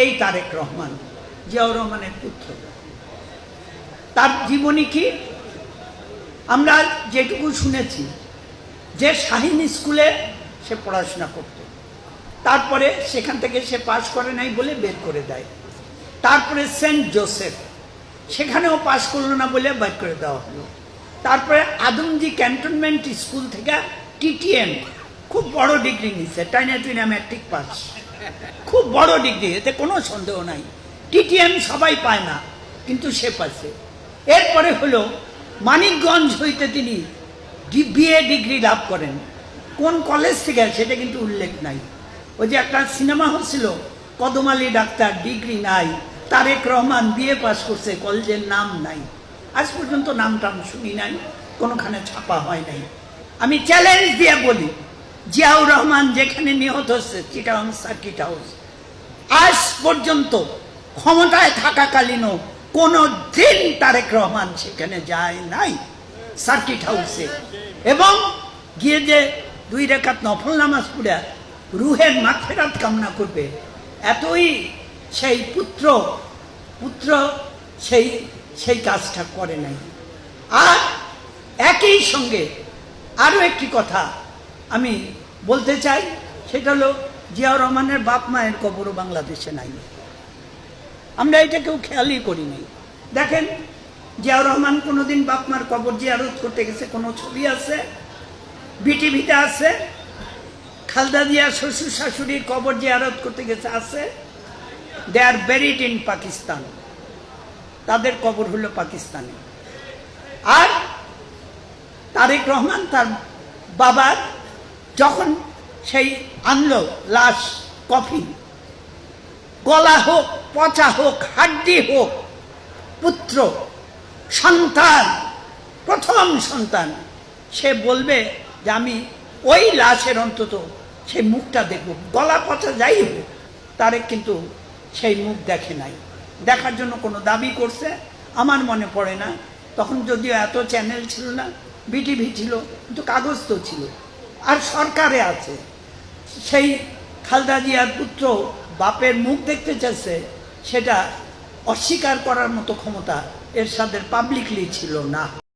এই তারেক রহমান, জিয়াউর রহমানের পুত্র। তার জীবনী কি? আমরা যেটুকু শুনেছি যে শাহিন স্কুলে সে পড়াশোনা করত। তারপরে সেখান থেকে সে পাশ করে নাই বলে বের করে দেয়। তারপরে সেন্ট জোসেফ, সেখানেও পাশ করল না বলে বের করে দেওয়া হলো। তারপরে আদমজি ক্যান্টনমেন্ট স্কুল থেকে টিটিএম, খুব বড় ডিগ্রি নিচ্ছে টাইনা টুইনা ম্যাট্রিক পাস। খুব বড় ডিগ্রি, এতে কোনো সন্দেহ নাই। টিটিএম সবাই পায় না, কিন্তু সে পাচ্ছে। এরপরে হলো, মানিকগঞ্জ হইতে তিনি বিএ ডিগ্রি লাভ করেন। কোন কলেজ থেকে, সেটা কিন্তু উল্লেখ নাই। ওই যে একটা সিনেমা হচ্ছিল কদম আলী ডাক্তার, ডিগ্রি নাই। তারেক রহমান বিএ পাস করছে, কলেজের নাম নাই। আজ পর্যন্ত নাম টাম শুনি নাই, কোনোখানে ছাপা হয় নাই। আমি চ্যালেঞ্জ দিয়ে বলি জিয়াউর রহমান যেখানে নিহত হচ্ছে চিটাং সার্কিট হাউস আজ পর্যন্ত ক্ষমতায় থাকাকালীনও কোনো দিন তারেক রহমান সেখানে যায় নাই সার্কিট হাউসে এবং গিয়ে যে দুই রেখাত নফল নামাজ পড়ে, রুহের মাফেরাত কামনা করবে, এতই সেই পুত্র পুত্র সেই সেই কাজটা করে নাই। আর একই সঙ্গে আরও একটি কথা আমি বলতে চাই, সেটা হলো জিয়াউর রহমানের বাপ মায়ের কবরও বাংলাদেশে নাই। আমরা এটা কেউ খেয়ালই করি নাই দেখেন, জিয়াউর রহমান কোনোদিন বাপ মার কবর জিয়ারত করতে গেছে, কোনো ছবি আছে? বিটিভিতে আছে? খালদা জিয়া শ্বশুর শাশুড়ির কবর জিয়ারত করতে গেছে, আছে? They are buried in Pakistan তাদের কবর হলো পাকিস্তানে। আর তারেক রহমান তার বাবার যখন সেই আনলো লাশ কফি, গলা হোক, পচা হোক, হাড্ডি হোক, পুত্র, সন্তান, প্রথম সন্তান, সে বলবে যে আমি ওই লাশের অন্তত সেই মুখটা দেখব। গলা পচা যাই হোক, তারে কিন্তু সেই মুখ দেখে নাই। দেখার জন্য কোনো দাবি করছে? আমার মনে পড়ে না। তখন যদিও এত চ্যানেল ছিল না, বিটিভি ছিল, কিন্তু কাগজ তো ছিল। আর সরকারে আছে। সেই খালদা জিয়ার পুত্র বাপের মুখ দেখতে চাইছে, সেটা অস্বীকার করার মতো ক্ষমতা এর সাথে পাবলিকলি ছিল না।